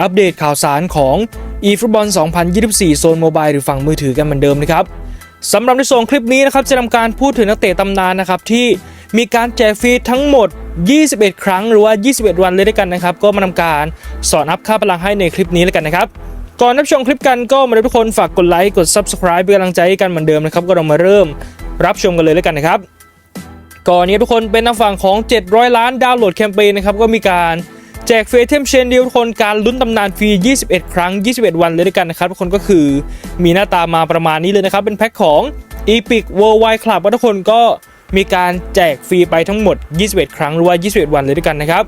อัปเดตข่าวสารของ eFootball 2024 โซนโมบายหรือฝั่งมือถือกันเหมือนเดิมนะครับสำหรับในส่วนคลิปนี้นะครับจะทำการพูดถึงนักเตะตำนานนะครับที่มีการแจกฟรีทั้งหมด 21 ครั้งหรือว่า 21 วันเลยด้วยกันนะครับ ก็มาทำการสอนอัพค่าพลังให้ในคลิปนี้แล้วกันนะครับ ก่อนรับชมคลิปกันก็มาทุกคนฝากกดไลค์กด Subscribe เป็นกำลังใจให้กันเหมือนเดิมนะครับ ก็เรามาเริ่มรับชมกันเลยแล้วกันนะครับ ก่อนนี้ทุกคนเป็นทางฝั่งของ 700 ล้านดาวน์โหลดแคมเปญนะครับก็มีการ แจกเฟรเทมเชนเดียวทุกคนการลุ้นตำนานฟรี 21 ครั้ง 21 วันเลยด้วยกันนะครับทุกคนก็คือมีหน้าตามาประมาณนี้เลยนะครับ เป็นแพ็คของ Epic Worldwide Club ว่าทุกคนก็มีการแจกฟรีไปทั้งหมด 21 ครั้งหรือว่า 21 วันเลยด้วยกันนะครับ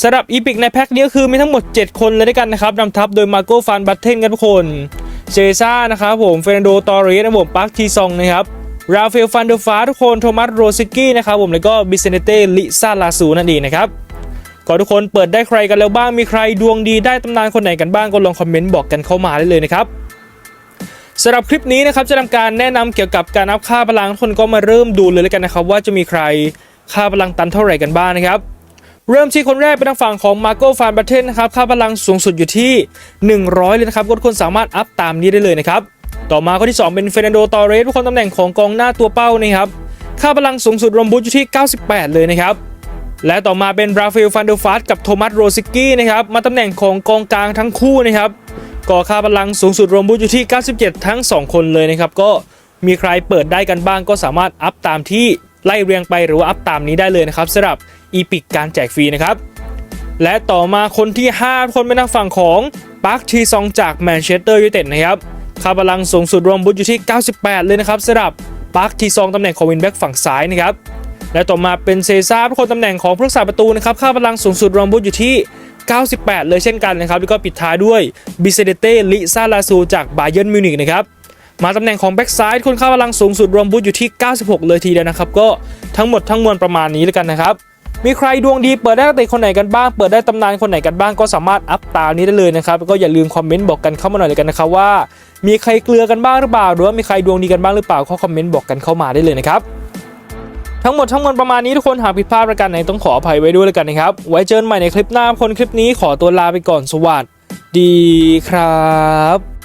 สำหรับ Epic ในแพ็คนี้ก็คือมีทั้งหมด 7 คนเลยด้วยกันนะครับนำทัพโดยมาโกฟันบัตเทนกันทุกคนเจซ่านะครับผมเฟรนโดตอริสนะผมปาร์คทีซองนะครับราฟเอลฟันเดอร์ฟาทุกคนโทมัสโรซิกี้นะครับผมแล้วก็บิเซเนเต้ลิซาลาซูนั่นเองนะครับ ก็ทุกคนเปิดได้ใครกันแล้วบ้างมีใครดวงดีได้ตำนานคนไหนกันบ้างก็ลองคอมเมนต์บอกกันเข้ามาได้เลยนะครับสำหรับคลิปนี้นะครับจะทำการแนะนำเกี่ยวกับการอัพค่าพลังทุกคนก็มาเริ่มดูเลยแล้วกันนะครับ ว่าจะมีใครค่าพลังตันเท่าไหร่กันบ้างนะครับเริ่มที่คนแรกเป็นทางฝั่งของมาโกฟานบัตเทนนะครับค่าพลังสูงสุดอยู่ที่ 100 เลยนะครับทุกคนสามารถอัพตามนี้ได้เลยนะครับต่อมาคนที่ 2 เป็นเฟรนโดตอเรสทุกคนตำแหน่งของกองหน้าตัวเป้านะครับค่าพลังสูงสุดรวมบูทอยู่ที่ 98 เลยนะครับ และต่อมาเป็นราฟาเอลฟันเดอร์ฟาสกับโทมัสโรซิกี้นะครับมาตำแหน่งของกองกลางทั้งคู่นะครับก่อค่าพลังสูงสุดรวมบูทอยู่ที่ 97 ทั้ง 2 คนเลยนะครับ ก็มีใครเปิดได้กันบ้างก็สามารถอัพตามที่ไล่เรียงไปหรือว่าอัพตามนี้ได้เลยนะครับสำหรับอีพิกการแจกฟรีนะครับ และต่อมาคนที่ 5 คนเป็นทางฝั่งของปาร์คทีซองจากแมนเชสเตอร์ยูไนเต็ดนะครับค่าพลังสูงสุดรวมบุตอยู่ที่ 98 เลยนะครับสำหรับปาร์คทีซองตำแหน่งของวินแบ็กฝั่งซ้ายนะครับ และต่อมาเป็นเซซ่าเป็นคนตำแหน่งของผู้รักษาประตูนะครับค่าพลังสูงสุดรวมบุตอยู่ที่ 98 เลยเช่นกันนะครับ แล้วก็ปิดท้ายด้วยบิเซเดเต้ลิซาลาซูจากบาเยิร์นมิวนิกนะครับมาตำแหน่งของแบ็กซ้ายคนค่าพลังสูงสุดรวมบุตอยู่ที่ 96 เลยทีเดียวนะครับ ก็ทั้งหมดทั้งมวลประมาณนี้แล้วกันนะครับ มีใครดวงดีเปิดได้นักเตะคนไหนกันบ้าง เปิดได้ตำนานคนไหนกันบ้างก็สามารถอัพตามนี้ได้เลยนะครับก็อย่าลืมคอมเมนต์บอกกันเข้ามาหน่อยเลยกันนะครับว่า มีใครเกลือกันบ้างหรือเปล่า หรือว่ามีใครดวงดีกันบ้างหรือเปล่าก็คอมเมนต์บอกกันเข้ามาได้เลยนะครับ ทั้งหมดทั้งมวลประมาณนี้ทุกคนหากผิดพลาดประการไหนต้องขออภัยไว้ด้วยแล้วกันนะครับ ไว้เจอกันใหม่ในคลิปหน้าคนคลิปนี้ขอตัวลาไปก่อนสวัสดีครับ